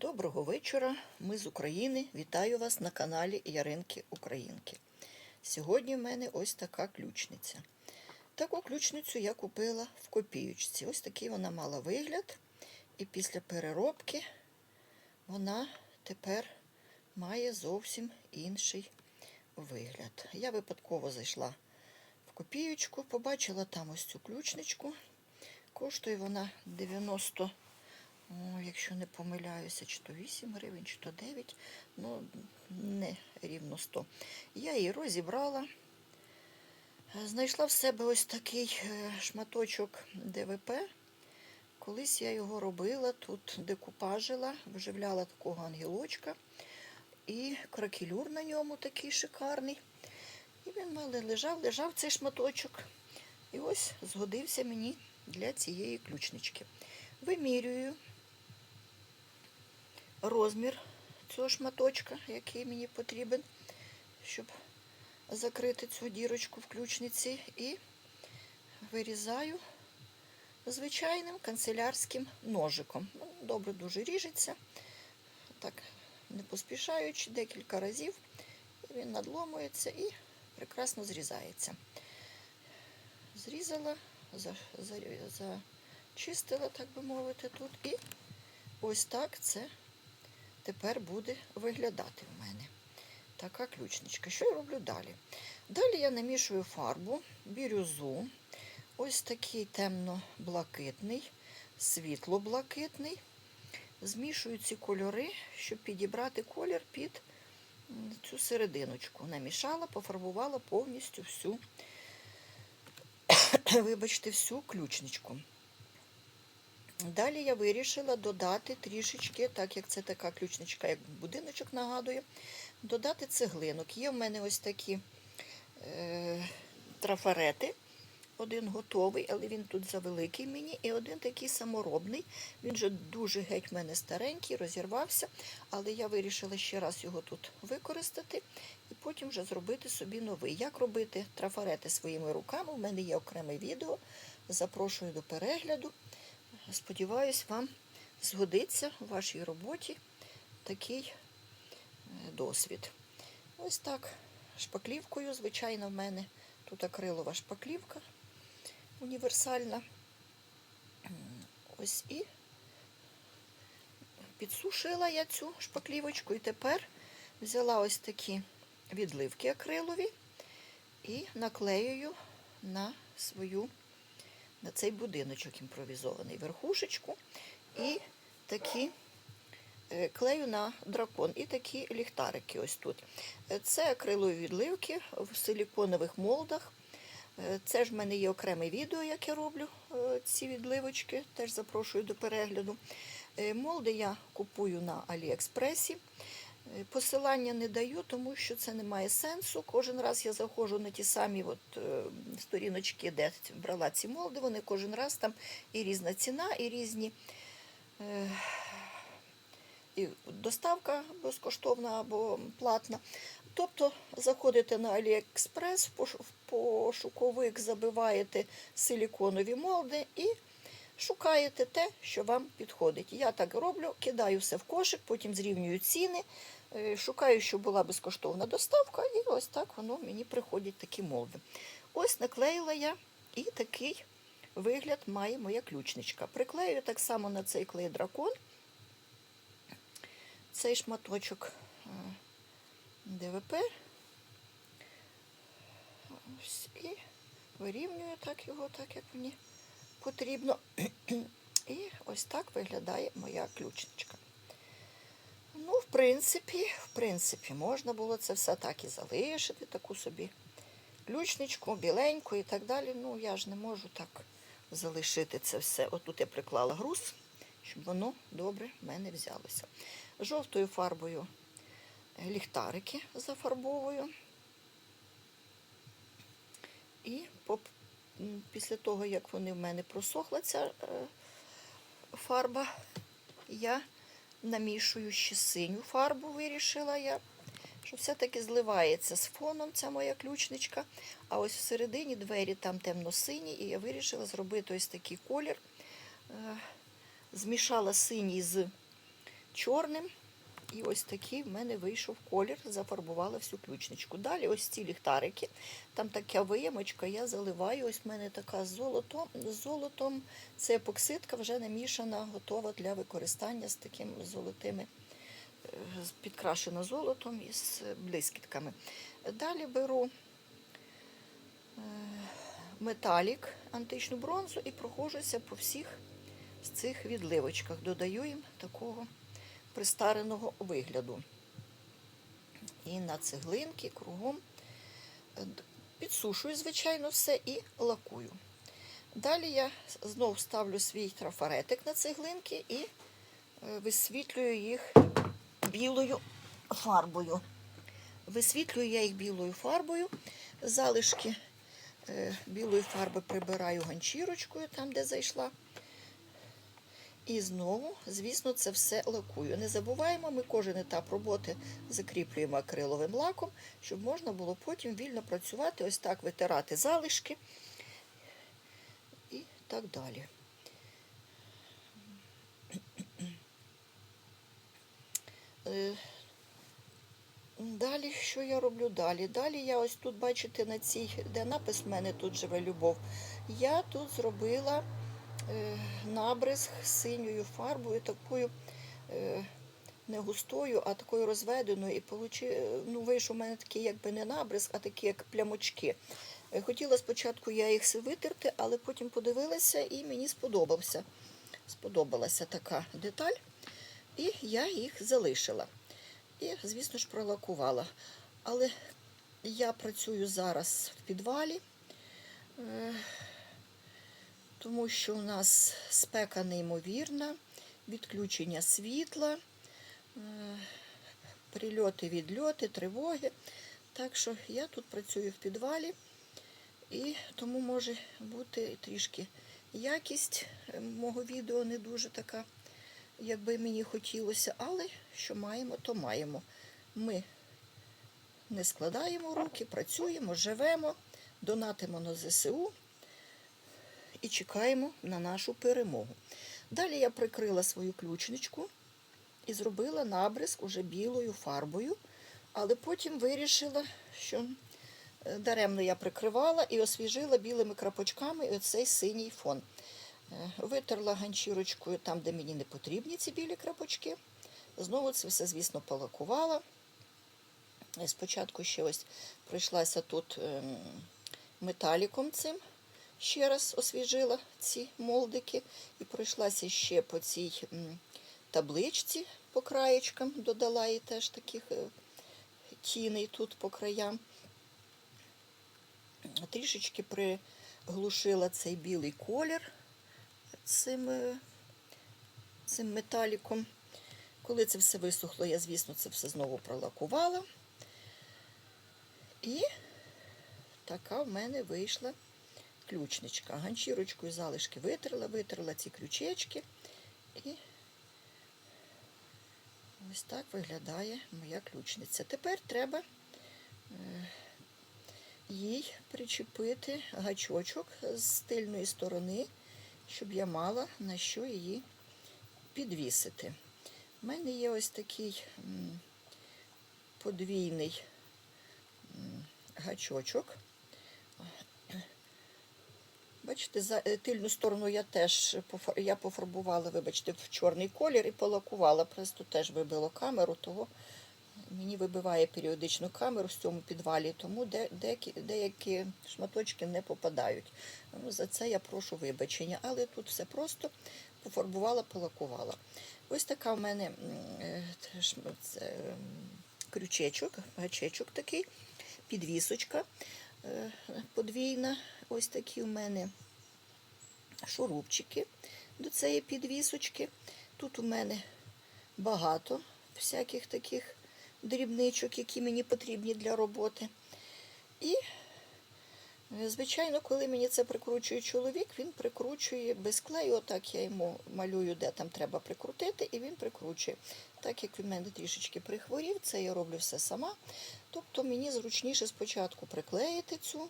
Доброго вечора. Ми з України. Вітаю вас на каналі Яринки Українки. Сьогодні в мене ось така ключниця. Таку ключницю я купила в копіючці. Ось такий вона мала вигляд. І після переробки вона тепер має зовсім інший вигляд. Я випадково зайшла в копіючку, побачила там ось цю ключничку. Коштує вона 90 О, якщо не помиляюся, чи то 8 гривень, чи то 9, ну не рівно 100. Я її розібрала. Знайшла в себе ось такий е, шматочок ДВП. Колись я його робила, тут декупажила, вживляла такого ангелочка. І кракелюр на ньому такий шикарний. І він мене лежав, лежав цей шматочок. І ось згодився мені для цієї ключнички. Вимірюю розмір цього шматочка, який мені потрібен, щоб закрити цю дірочку в ключниці, і вирізаю звичайним канцелярським ножиком. Ну, Добре дуже ріжеться, так не поспішаючи декілька разів. Він надломується і прекрасно зрізається. Зрізала, за, за, зачистила, так би мовити, тут. І ось так це тепер буде виглядати в мене. Така ключничка. Що я роблю далі? Далі я намішую фарбу, бірюзу, ось такий темно-блакитний, світло-блакитний. Змішую ці кольори, щоб підібрати колір під цю серединочку. Намішала, пофарбувала повністю всю, вибачте, всю ключничку. Далі я вирішила додати трішечки, так як це така ключничка, як будиночок нагадує, додати цеглинок. Є в мене ось такі е, трафарети. Один готовий, але він тут завеликий мені. І один такий саморобний. Він вже дуже геть в мене старенький, розірвався. Але я вирішила ще раз його тут використати і потім вже зробити собі новий. Як робити трафарети своїми руками? У мене є окреме відео. Запрошую до перегляду. Сподіваюсь, вам згодиться у вашій роботі такий досвід. Ось так, шпаклівкою, звичайно, в мене тут акрилова шпаклівка універсальна. Ось і підсушила я цю шпаклівочку, і тепер взяла ось такі відливки акрилові і наклеюю на свою на цей будиночок імпровізований верхушечку і такі е, клею на дракон, і такі ліхтарики ось тут. Е, Це акрилові відливки в силіконових молдах. Е, Це ж в мене є окреме відео, як я роблю ці відливочки, теж запрошую до перегляду. Молди я купую на Аліекспресі. Посилання не даю, тому що це не має сенсу. Кожен раз я заходжу на ті самі от, е, сторіночки, де брала ці молди, вони кожен раз там і різна ціна, і різні е, і доставка безкоштовна або платна. Тобто заходите на Аліекспрес, в пошуковик забиваєте силіконові молди і шукаєте те, що вам підходить. Я так роблю, кидаю все в кошик, потім зрівнюю ціни. Е, Шукаю, щоб була безкоштовна доставка, і ось так воно мені приходять такі молди. Ось наклеїла я і такий вигляд має моя ключничка. Приклею так само на цей клей дракон, цей шматочок е, ДВП. Ось, і вирівнюю так його, так як мені потрібно. І ось так виглядає моя ключничка. Ну, в принципі, в принципі, можна було це все так і залишити, таку собі ключничку, біленьку і так далі. Ну, я ж не можу так залишити це все. Отут я приклала груз, щоб воно добре в мене взялося. Жовтою фарбою ліхтарики зафарбовую. І після того, як вони в мене просохла, ця е, фарба, я намішую ще синю фарбу, вирішила я, що все-таки зливається з фоном ця моя ключничка. А ось всередині двері там темно-сині, і я вирішила зробити ось такий колір. Е, змішала синій з чорним. І ось такий в мене вийшов колір, зафарбувала всю ключничку. Далі ось ці ліхтарики. Там така виємочка, я заливаю. Ось в мене така з золотом. Це епоксидка вже намішана, готова для використання з такими золотими, е, підкрашена золотом і з блискітками. Далі беру е, металік, античну бронзу і проходжуся по всіх з цих відливочках. Додаю їм такого пристареного вигляду. І на цеглинки кругом е, підсушую, звичайно, все і лакую. Далі я знову ставлю свій трафаретик на цеглинки і е, висвітлюю їх білою фарбою. Висвітлюю я їх білою фарбою. Залишки е, білої фарби прибираю ганчірочкою, там, де зайшла. І знову, звісно, це все лакую. Не забуваємо, ми кожен етап роботи закріплюємо акриловим лаком, щоб можна було потім вільно працювати, ось так витирати залишки і так далі. Е, Далі, що я роблю далі? Далі я ось тут, бачите, на цій, де напис в мене тут живе любов. Я тут зробила набризг синьою фарбою, такою е, не густою, а такою розведеною. І получи, ну, вийшов у мене такий якби не набризг, а такі як плямочки. Е, Хотіла спочатку я їх витерти, але потім подивилася і мені сподобався. сподобалася така деталь. І я їх залишила. І, звісно ж, пролакувала. Але я працюю зараз в підвалі, е, тому що у нас спека неймовірна, відключення світла, е, прильоти, відльоти, тривоги. Так що я тут працюю в підвалі, і тому може бути трішки якість е, мого відео не дуже така як би мені хотілося, але що маємо, то маємо. Ми не складаємо руки, працюємо, живемо, донатимо на ЗСУ і чекаємо на нашу перемогу. Далі я прикрила свою ключничку і зробила набризк уже білою фарбою, але потім вирішила, що е, даремно я прикривала і освіжила білими крапочками оцей синій фон. Е, Витерла ганчірочкою там, де мені не потрібні ці білі крапочки. Знову це все, звісно, полакувала. Е, Спочатку ще ось пройшлася тут ем, металіком цим, ще раз освіжила ці молдики і пройшлася ще по цій табличці по краєчкам, додала їй теж таких е, тіней тут по краям. Трішечки приглушила цей білий колір цим, е, цим металіком. Коли це все висохло, я, звісно, це все знову пролакувала. І така в мене вийшла ключничка. Ганчірочкою залишки витерла, витерла ці ключечки. І ось так виглядає моя ключниця. Тепер треба е, їй причепити гачочок з тильної сторони, щоб я мала на що її підвісити. У мене є ось такий подвійний гачочок. Бачите, за е, тильну сторону я теж я пофарбувала, вибачте, в чорний колір і полакувала. Просто теж вибило камеру, того мені вибиває періодично камеру в цьому підвалі, тому де, деякі, деякі шматочки не попадають. Ну, за це я прошу вибачення. Але тут все просто пофарбувала, полакувала. Ось така в мене е, це, крючечок, гачечок такий, підвісочка е, подвійна. Ось такі в мене шурупчики до цієї підвісочки. Тут у мене багато всяких таких дрібничок, які мені потрібні для роботи. І, е, звичайно, коли мені це прикручує чоловік, він прикручує без клею. Отак я йому малюю, де там треба прикрутити, і він прикручує. Так як він мене трішечки прихворів, це я роблю все сама. Тобто мені зручніше спочатку приклеїти цю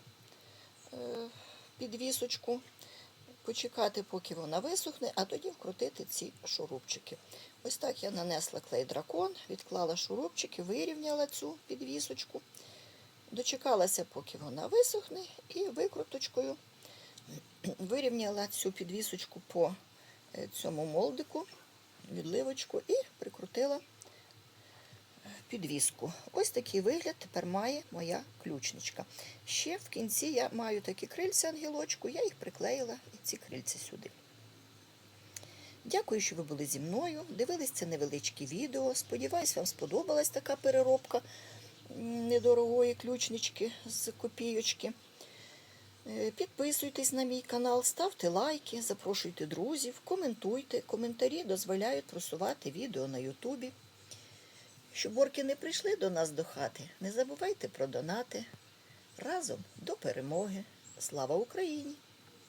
е, підвісочку, почекати, поки вона висохне, а тоді вкрутити ці шурупчики. Ось так я нанесла клей дракон, відклала шурупчики, вирівняла цю підвісочку, дочекалася, поки вона висохне, і викруточкою вирівняла цю підвісочку по е, цьому молдику, відливочку і прикрутила е, підвіску. Ось такий вигляд тепер має моя ключничка. Ще в кінці я маю такі крильця ангелочку, я їх приклеїла ці крильця сюди. Дякую, що ви були зі мною. Дивились це невеличке відео. Сподіваюсь, вам сподобалась така переробка недорогої ключнички з копійочки. Е, Підписуйтесь на мій канал, ставте лайки, запрошуйте друзів, коментуйте. Коментарі дозволяють просувати відео на Ютубі. Щоб орки не прийшли до нас до хати, не забувайте про донати. Разом до перемоги. Слава Україні!